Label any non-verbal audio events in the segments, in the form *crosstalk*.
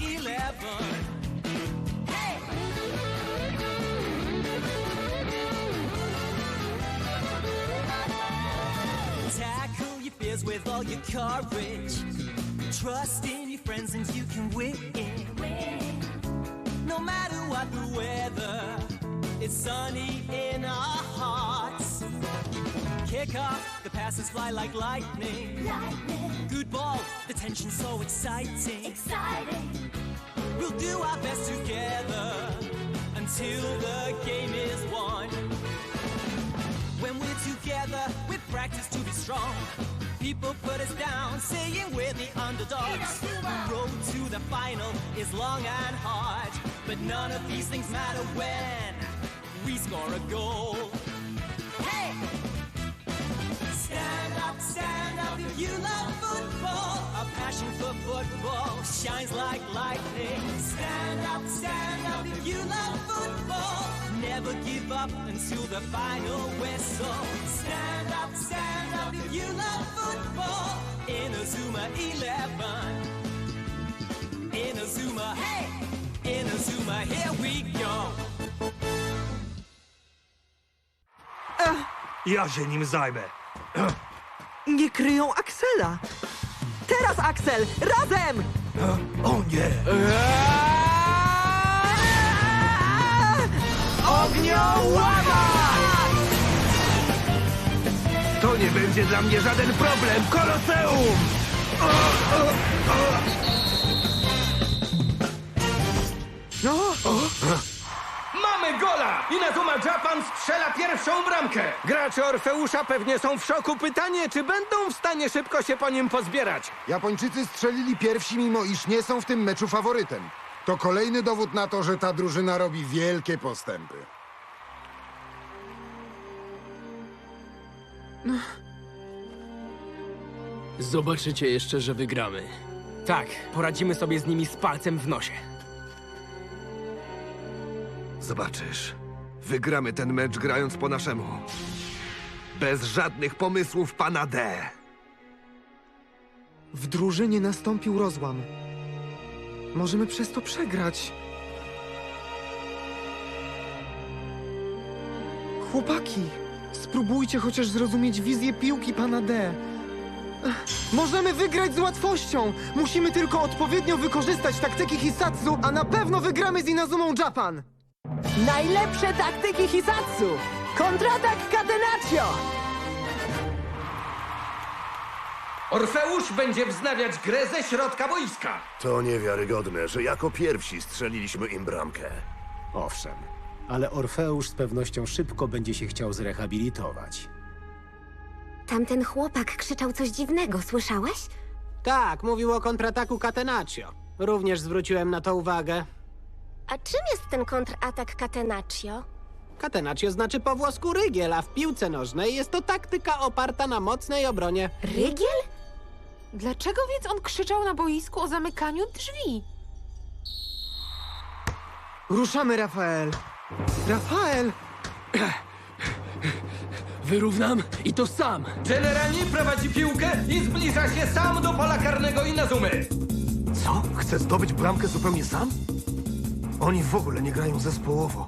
Eleven. Tackle your fears with all your courage. Trust in your friends and you can win. No matter what the weather, it's sunny in our hearts. Kick off, passes fly like lightning. Good ball, the tension's so exciting. Exciting. We'll do our best together until the game is won. When we're together, we practice to be strong. People put us down, saying we're the underdogs. The road to the final is long and hard, but none of these things matter when we score a goal. For football shines like lightning. Stand up, stand up if you love football. Never give up until the final whistle. Stand up, stand up if you love football. In a Zuma 11. In a Zuma, hey! In a Zuma, here we go. Ja się nim zajmę. Nie kryją Axela! Teraz, Axel! Razem! O nie! Ogniołama! To nie będzie dla mnie żaden problem! Koloseum! No, Mamy gola! Inazuma Japan strzela pierwszą bramkę! Gracze Orfeusza pewnie są w szoku. Pytanie, czy będą w stanie szybko się po nim pozbierać? Japończycy strzelili pierwsi, mimo iż nie są w tym meczu faworytem. To kolejny dowód na to, że ta drużyna robi wielkie postępy. Zobaczycie jeszcze, że wygramy. Tak, poradzimy sobie z nimi z palcem w nosie. Zobaczysz. Wygramy ten mecz grając po naszemu. Bez żadnych pomysłów pana D. w drużynie nastąpił rozłam. Możemy przez to przegrać. Chłopaki, spróbujcie chociaż zrozumieć wizję piłki pana D. Możemy wygrać z łatwością! Musimy tylko odpowiednio wykorzystać taktyki Hisatsu, a na pewno wygramy z Inazumą Japan! Najlepsze taktyki Hisatsu! Kontratak Catenaccio! Orfeusz będzie wznawiać grę ze środka boiska. To niewiarygodne, że jako pierwsi strzeliliśmy im bramkę. Owszem, ale Orfeusz z pewnością szybko będzie się chciał zrehabilitować. Tamten chłopak krzyczał coś dziwnego, słyszałeś? Tak, mówił o kontrataku Catenaccio. Również zwróciłem na to uwagę. A czym jest ten kontratak Catenaccio? Catenaccio znaczy po włosku rygiel, a w piłce nożnej jest to taktyka oparta na mocnej obronie. Rygiel? Dlaczego więc on krzyczał na boisku o zamykaniu drzwi? Ruszamy, Rafael! Rafael! Wyrównam i to sam. Generalnie prowadzi piłkę i zbliża się sam do pola karnego Inazumy. Co? Chce zdobyć bramkę zupełnie sam? Oni w ogóle nie grają zespołowo.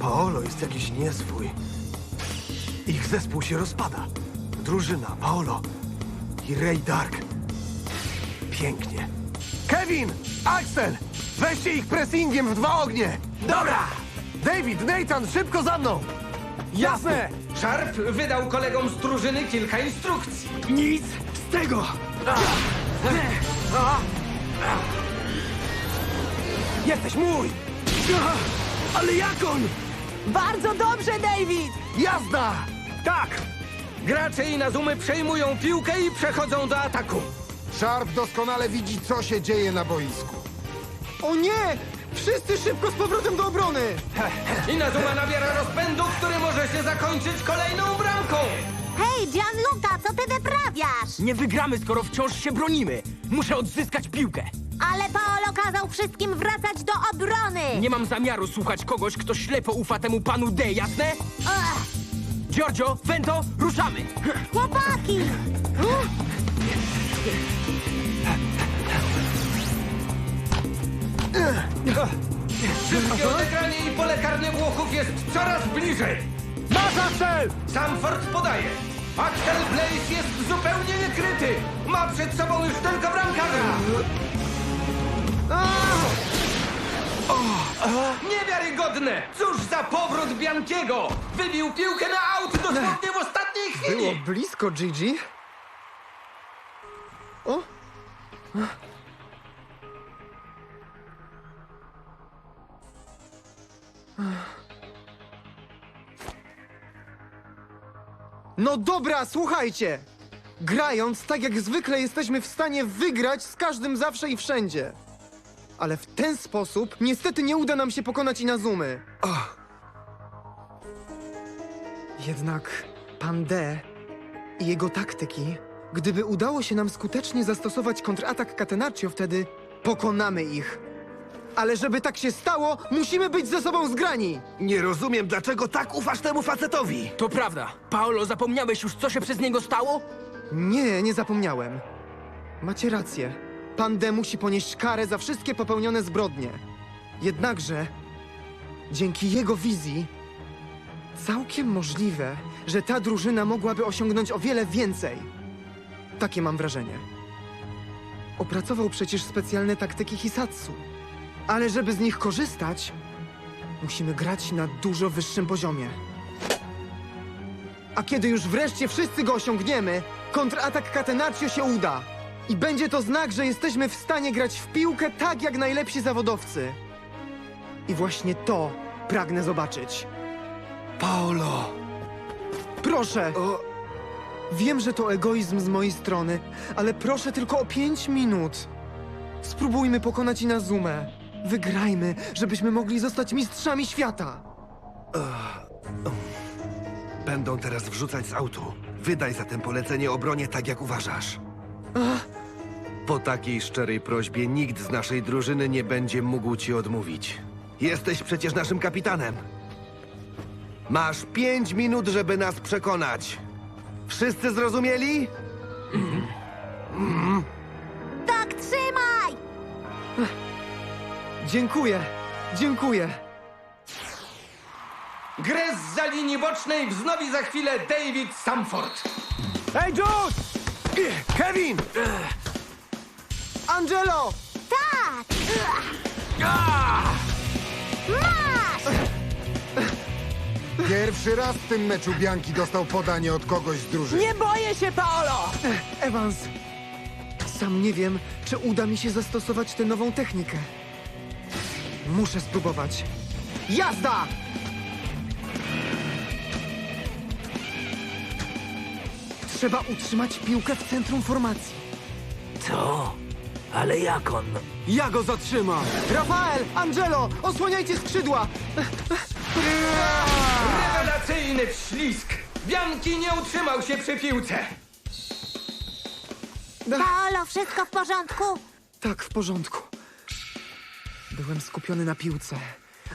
Paolo jest jakiś nieswój. Ich zespół się rozpada. Drużyna, Paolo i Ray Dark. Pięknie. Kevin! Axel! Weźcie ich pressingiem w dwa ognie! Dobra! David, Nathan, szybko za mną! Jasne! Sharp wydał kolegom z drużyny kilka instrukcji. Nic z tego! Jesteś mój! Ale jak on? Bardzo dobrze, David! Jazda! Tak! Gracze Inazumy przejmują piłkę i przechodzą do ataku. Sharp doskonale widzi, co się dzieje na boisku. O nie! Wszyscy szybko z powrotem do obrony! *laughs* Inazuma nabiera rozpędu, który może się zakończyć kolejną bramką. Hej, Gianluca, co ty wyprawiasz? Nie wygramy, skoro wciąż się bronimy. Muszę odzyskać piłkę. Ale Paolo kazał wszystkim wracać do obrony! Nie mam zamiaru słuchać kogoś, kto ślepo ufa temu panu D, jasne? Ach, Giorgio, Vento, ruszamy! chłopaki! Szybkie odegranie i pole karne Włochów jest coraz bliżej. Masz Axel! Samford podaje. Axel Blaze jest zupełnie niekryty. Ma przed sobą już tylko bramkarza. Niewiarygodne! Cóż za powrót Biankiego! Wybił piłkę na aut dosłownie w ostatniej chwili! Było blisko, Gigi. O! No dobra, słuchajcie! Grając, tak jak zwykle, jesteśmy w stanie wygrać z każdym zawsze i wszędzie. Ale w ten sposób niestety nie uda nam się pokonać Inazumy. Jednak pan D i jego taktyki, gdyby udało się nam skutecznie zastosować kontratak Catenaccio, wtedy pokonamy ich. Ale żeby tak się stało, musimy być ze sobą zgrani! Nie rozumiem, dlaczego tak ufasz temu facetowi. To prawda. Paolo, zapomniałeś już, co się przez niego stało? Nie, nie zapomniałem. Macie rację. Pan D musi ponieść karę za wszystkie popełnione zbrodnie. Jednakże, dzięki jego wizji, całkiem możliwe, że ta drużyna mogłaby osiągnąć o wiele więcej. Takie mam wrażenie. Opracował przecież specjalne taktyki Hisatsu. Ale żeby z nich korzystać, musimy grać na dużo wyższym poziomie. A kiedy już wreszcie wszyscy go osiągniemy, kontratak Catenaccio się uda. I będzie to znak, że jesteśmy w stanie grać w piłkę tak jak najlepsi zawodowcy. I właśnie to pragnę zobaczyć. Paolo! Proszę! Wiem, że to egoizm z mojej strony, ale proszę tylko o pięć minut. Spróbujmy pokonać Inazumę. Wygrajmy, żebyśmy mogli zostać mistrzami świata. Będą teraz wrzucać z autu. Wydaj zatem polecenie obronie tak, jak uważasz. Po takiej szczerej prośbie nikt z naszej drużyny nie będzie mógł ci odmówić. Jesteś przecież naszym kapitanem. Masz pięć minut, żeby nas przekonać. Wszyscy zrozumieli? Tak, trzymaj! Dziękuję, dziękuję. Grę z linii bocznej wznowi za chwilę David Samford. Hej, Jude! Kevin! Angelo! Tak! Masz! Pierwszy raz w tym meczu Bianki dostał podanie od kogoś z drużyny. Nie boję się, Paolo! Evans, sam nie wiem, czy uda mi się zastosować tę nową technikę. Muszę spróbować. Jazda! Trzeba utrzymać piłkę w centrum formacji. Co? Ale jak on? Ja go zatrzymam! Rafael! Angelo! Osłaniajcie skrzydła! Rewelacyjny wślizg. Bianki nie utrzymał się przy piłce. Paolo, wszystko w porządku? Tak, w porządku. Byłem skupiony na piłce,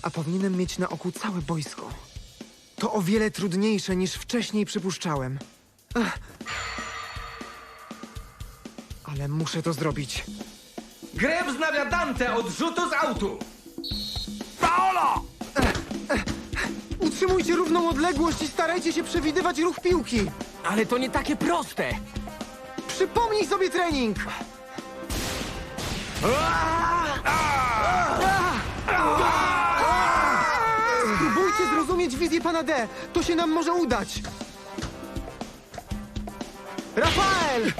a powinienem mieć na oku całe boisko. To o wiele trudniejsze niż wcześniej przypuszczałem. Ale muszę to zrobić. Grę wznawia Dante od rzutu z autu. Utrzymujcie równą odległość i starajcie się przewidywać ruch piłki. Ale to nie takie proste. Przypomnij sobie trening! Spróbujcie zrozumieć wizję pana D. To się nam może udać. Rafael!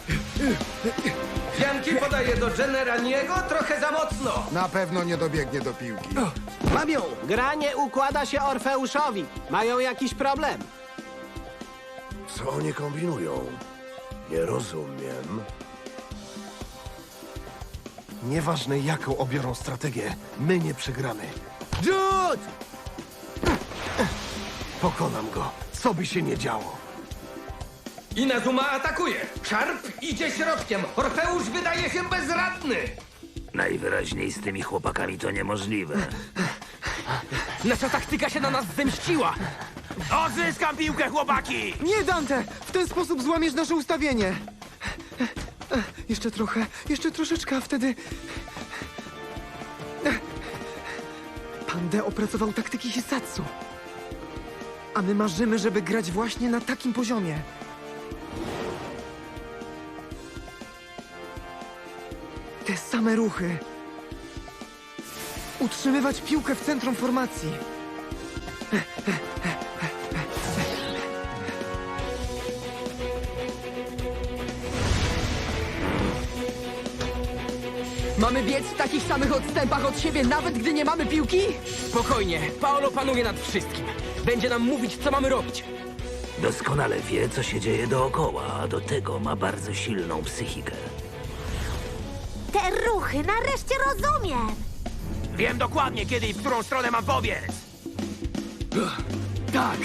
Bianki podaje do Generaniego trochę za mocno. Na pewno nie dobiegnie do piłki. Mam ją! Gra nie układa się Orfeuszowi. Mają jakiś problem. Co oni kombinują? Nie rozumiem. Nieważne, jaką obiorą strategię, my nie przegramy. Jude! Pokonam go, co by się nie działo. Inazuma atakuje. Szarp idzie środkiem. Orfeusz wydaje się bezradny. Najwyraźniej z tymi chłopakami to niemożliwe. Nasza taktyka się na nas zemściła. Odzyskam piłkę, chłopaki! Nie, Dante! W ten sposób złamiesz nasze ustawienie. Jeszcze trochę, jeszcze troszeczkę, a wtedy... Pan D opracował taktyki Hisatsu. A my marzymy, żeby grać właśnie na takim poziomie. Te same ruchy. Utrzymywać piłkę w centrum formacji. Mamy biec w takich samych odstępach od siebie, nawet gdy nie mamy piłki? Spokojnie, Paolo panuje nad wszystkim. Będzie nam mówić, co mamy robić. Doskonale wie, co się dzieje dookoła, a do tego ma bardzo silną psychikę. Te ruchy nareszcie rozumiem! Wiem dokładnie, kiedy i w którą stronę mam pobiec. Tak.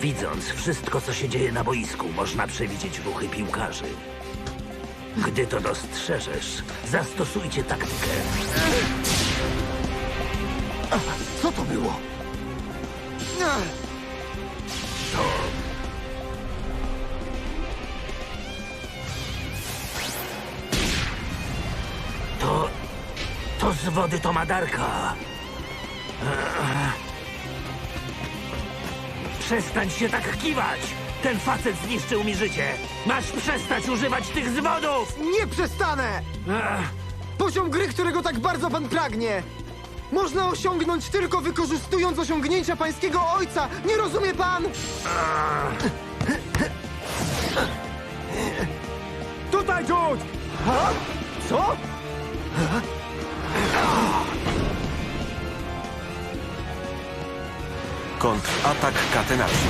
Widząc wszystko, co się dzieje na boisku, można przewidzieć ruchy piłkarzy. Gdy to dostrzeżesz, zastosujcie taktykę. Co to było? Wody to madarka. Przestań się tak kiwać! Ten facet zniszczył mi życie! Masz przestać używać tych zwodów! Nie przestanę! Ach, Poziom gry, którego tak bardzo pan pragnie! Można osiągnąć tylko wykorzystując osiągnięcia pańskiego ojca! Nie rozumie pan? Tutaj, Jude! Ha? Co? Kontratak katenacji.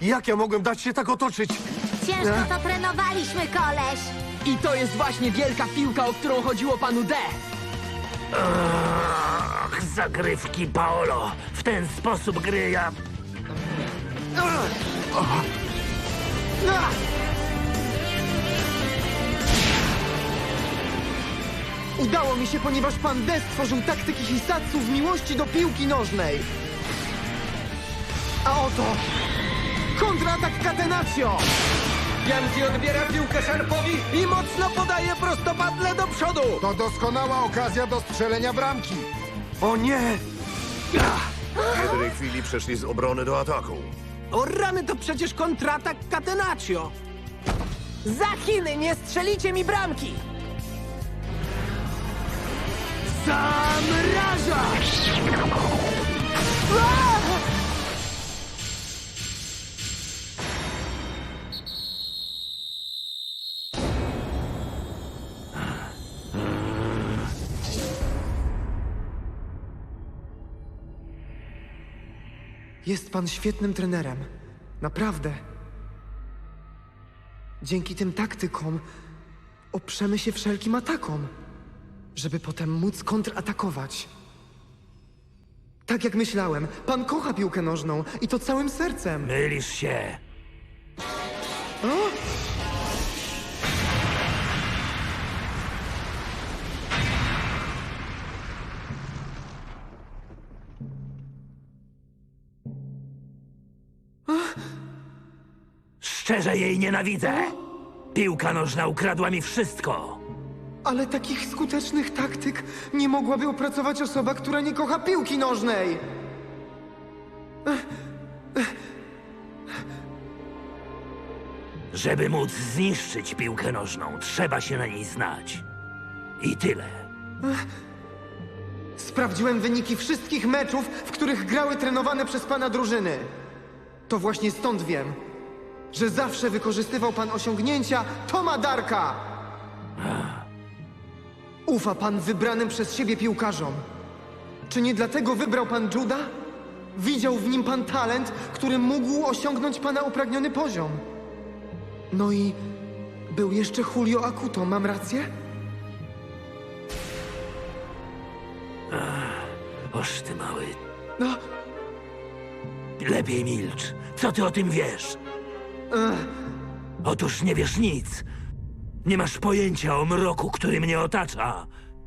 Jak ja mogłem dać się tak otoczyć? Ciężko to trenowaliśmy, koleś! I to jest właśnie wielka piłka, o którą chodziło panu D. ach, zagrywki Paolo! W ten sposób gry ja... Udało mi się, ponieważ pan D stworzył taktyki Hisatsu w miłości do piłki nożnej. A oto... Kontratak Catenaccio! Janzi odbiera piłkę Szarpowi i mocno podaje prostopadle do przodu. To doskonała okazja do strzelenia bramki. O nie! W jednej chwili przeszli z obrony do ataku. O rany, to przecież kontratak Catenaccio! Za Chiny nie strzelicie mi bramki! Zamraża! Jest pan świetnym trenerem. Naprawdę. Dzięki tym taktykom oprzemy się wszelkim atakom, żeby potem móc kontratakować. Tak jak myślałem, pan kocha piłkę nożną i to całym sercem. Mylisz się. Szczerze jej nienawidzę. Piłka nożna ukradła mi wszystko. Ale takich skutecznych taktyk nie mogłaby opracować osoba, która nie kocha piłki nożnej. Żeby móc zniszczyć piłkę nożną, trzeba się na niej znać. I tyle. Sprawdziłem wyniki wszystkich meczów, w których grały trenowane przez pana drużyny. To właśnie stąd wiem, że zawsze wykorzystywał pan osiągnięcia Toma Darka. Ufa pan wybranym przez siebie piłkarzom. Czy nie dlatego wybrał pan Juda? Widział w nim pan talent, który mógł osiągnąć pana upragniony poziom. No i był jeszcze Julio Akuto, mam rację? Oż ty mały. No, Lepiej milcz. Co ty o tym wiesz? Otóż nie wiesz nic. Nie masz pojęcia o mroku, który mnie otacza.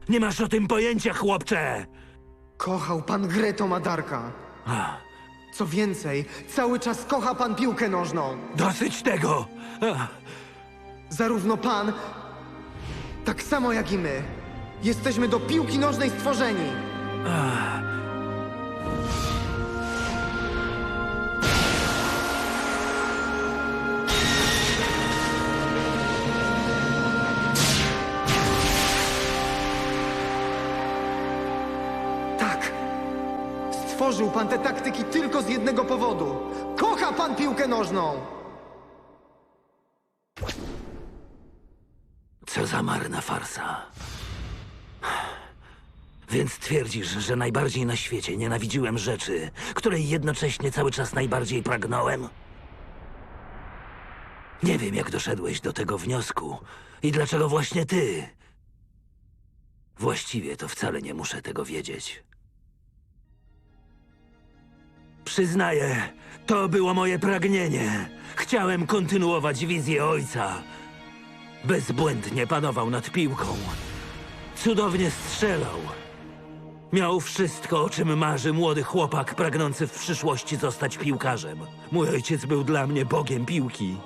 Nie masz o tym pojęcia, chłopcze. kochał pan grę Toma Darka. Ach, Co więcej, cały czas kocha pan piłkę nożną. dosyć tego. Ach, Zarówno pan, tak samo jak i my. Jesteśmy do piłki nożnej stworzeni. Stworzył pan te taktyki tylko z jednego powodu. Kocha pan piłkę nożną! Co za marna farsa. Więc twierdzisz, że najbardziej na świecie nienawidziłem rzeczy, której jednocześnie cały czas najbardziej pragnąłem? Nie wiem, jak doszedłeś do tego wniosku i dlaczego właśnie ty. Właściwie to wcale nie muszę tego wiedzieć. Przyznaję, to było moje pragnienie. Chciałem kontynuować wizję ojca. Bezbłędnie panował nad piłką. Cudownie strzelał. Miał wszystko, o czym marzy młody chłopak pragnący w przyszłości zostać piłkarzem. Mój ojciec był dla mnie bogiem piłki.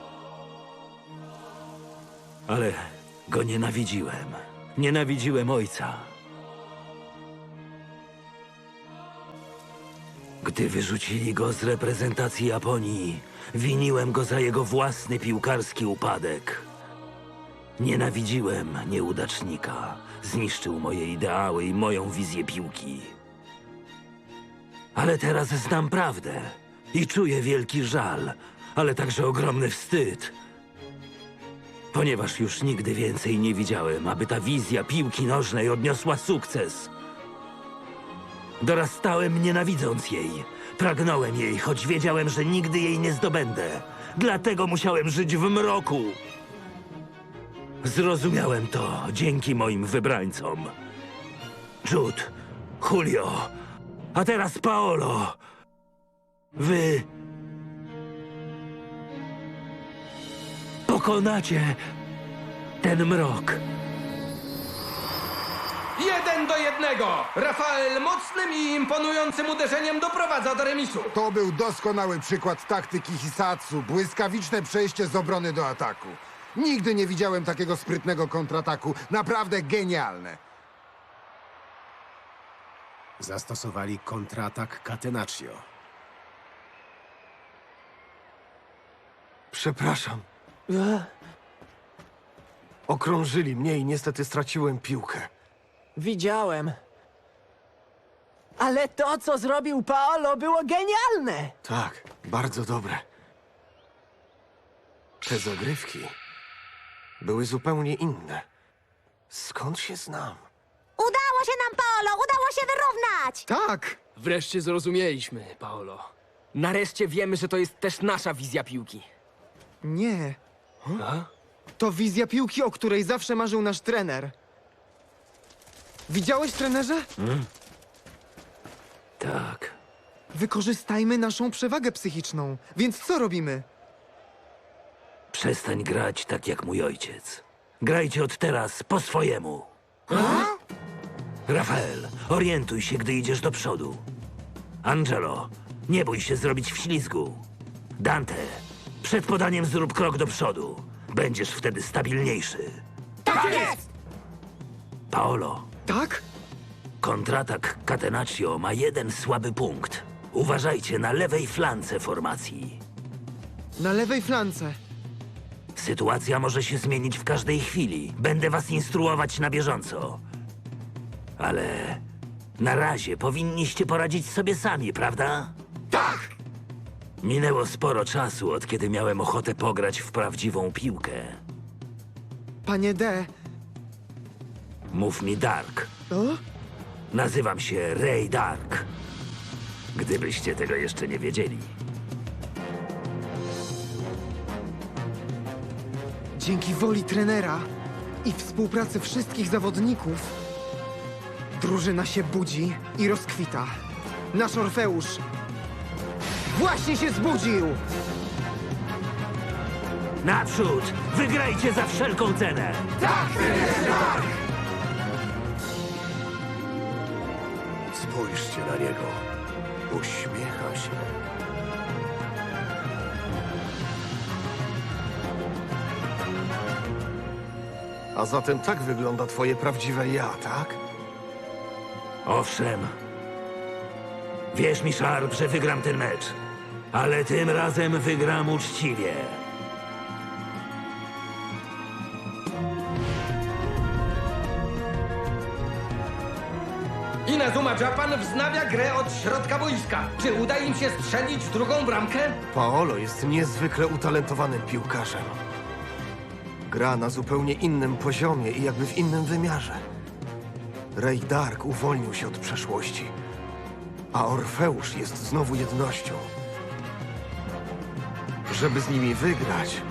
Ale go nienawidziłem. Nienawidziłem ojca. Gdy wyrzucili go z reprezentacji Japonii, winiłem go za jego własny piłkarski upadek. Nienawidziłem nieudacznika. Zniszczył moje ideały i moją wizję piłki. Ale teraz znam prawdę i czuję wielki żal, ale także ogromny wstyd. Ponieważ już nigdy więcej nie widziałem, aby ta wizja piłki nożnej odniosła sukces. Dorastałem nienawidząc jej. Pragnąłem jej, choć wiedziałem, że nigdy jej nie zdobędę. Dlatego musiałem żyć w mroku. Zrozumiałem to dzięki moim wybrańcom. Jude, Julio, a teraz Paolo. Wy... Pokonacie ten mrok. Jeden do jednego! Rafael mocnym i imponującym uderzeniem doprowadza do remisu. To był doskonały przykład taktyki Hisatsu. Błyskawiczne przejście z obrony do ataku. Nigdy nie widziałem takiego sprytnego kontrataku. Naprawdę genialne. Zastosowali kontratak Catenaccio. Przepraszam. Okrążyli mnie i niestety straciłem piłkę. Widziałem. Ale to, co zrobił Paolo, było genialne! Tak, bardzo dobre. Te zagrywki były zupełnie inne. Skąd się znam? Udało się nam, Paolo! Udało się wyrównać! Tak! Wreszcie zrozumieliśmy, Paolo. Nareszcie wiemy, że to jest też nasza wizja piłki. Nie. To wizja piłki, o której zawsze marzył nasz trener. Widziałeś, trenerze? Tak. Wykorzystajmy naszą przewagę psychiczną. Więc co robimy? Przestań grać tak jak mój ojciec. Grajcie od teraz po swojemu. Rafael, orientuj się, gdy idziesz do przodu. Angelo, nie bój się zrobić wślizgu. Dante, przed podaniem zrób krok do przodu. Będziesz wtedy stabilniejszy. Tak jest! Paolo, Tak? kontratak Catenaccio ma jeden słaby punkt. Uważajcie na lewej flance formacji. Na lewej flance. Sytuacja może się zmienić w każdej chwili. Będę was instruować na bieżąco. Ale na razie powinniście poradzić sobie sami, prawda? Tak! Minęło sporo czasu, od kiedy miałem ochotę pograć w prawdziwą piłkę. Panie D. Mów mi Dark. O? Nazywam się Ray Dark. Gdybyście tego jeszcze nie wiedzieli. Dzięki woli trenera i współpracy wszystkich zawodników, drużyna się budzi i rozkwita. Nasz Orfeusz właśnie się zbudził! Naprzód! Wygrajcie za wszelką cenę! Spójrzcie na niego. Uśmiecha się. A zatem tak wygląda twoje prawdziwe ja, tak? Owszem. Wierz mi, Sharp, że wygram ten mecz. Ale tym razem wygram uczciwie. Japan wznawia grę od środka boiska. Czy uda im się strzelić drugą bramkę? Paolo jest niezwykle utalentowanym piłkarzem. Gra na zupełnie innym poziomie i jakby w innym wymiarze. Ray Dark uwolnił się od przeszłości, a Orfeusz jest znowu jednością. Żeby z nimi wygrać,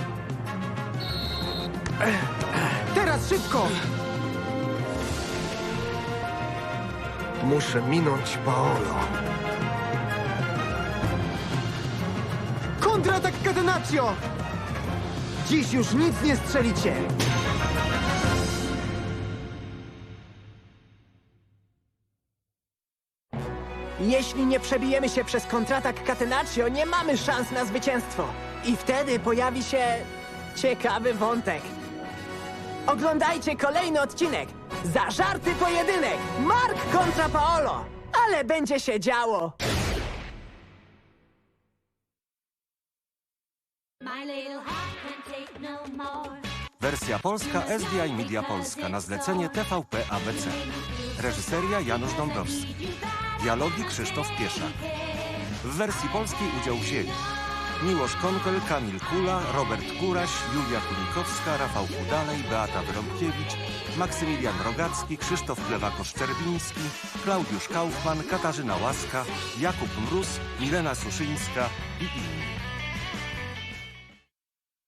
Teraz szybko! Muszę minąć Paolo. Kontratak Catenaccio! Dziś już nic nie strzelicie! Jeśli nie przebijemy się przez kontratak Catenaccio, nie mamy szans na zwycięstwo. I wtedy pojawi się ciekawy wątek. Oglądajcie kolejny odcinek. Zażarty pojedynek. Mark kontra Paolo. Ale będzie się działo. No. Wersja polska SDI Media Polska na zlecenie TVP ABC. Reżyseria Janusz Dąbrowski. Dialogi Krzysztof Pieszak. W wersji polskiej udział wzięli Miłosz Konkel, Kamil Kula, Robert Kuraś, Julia Kunikowska, Rafał Kudalej, Beata Wyrąbkiewicz, Maksymilian Rogacki, Krzysztof Plewakosz-Czerwiński, Klaudiusz Kaufman, Katarzyna Łaska, Jakub Mróz, Milena Suszyńska i inni.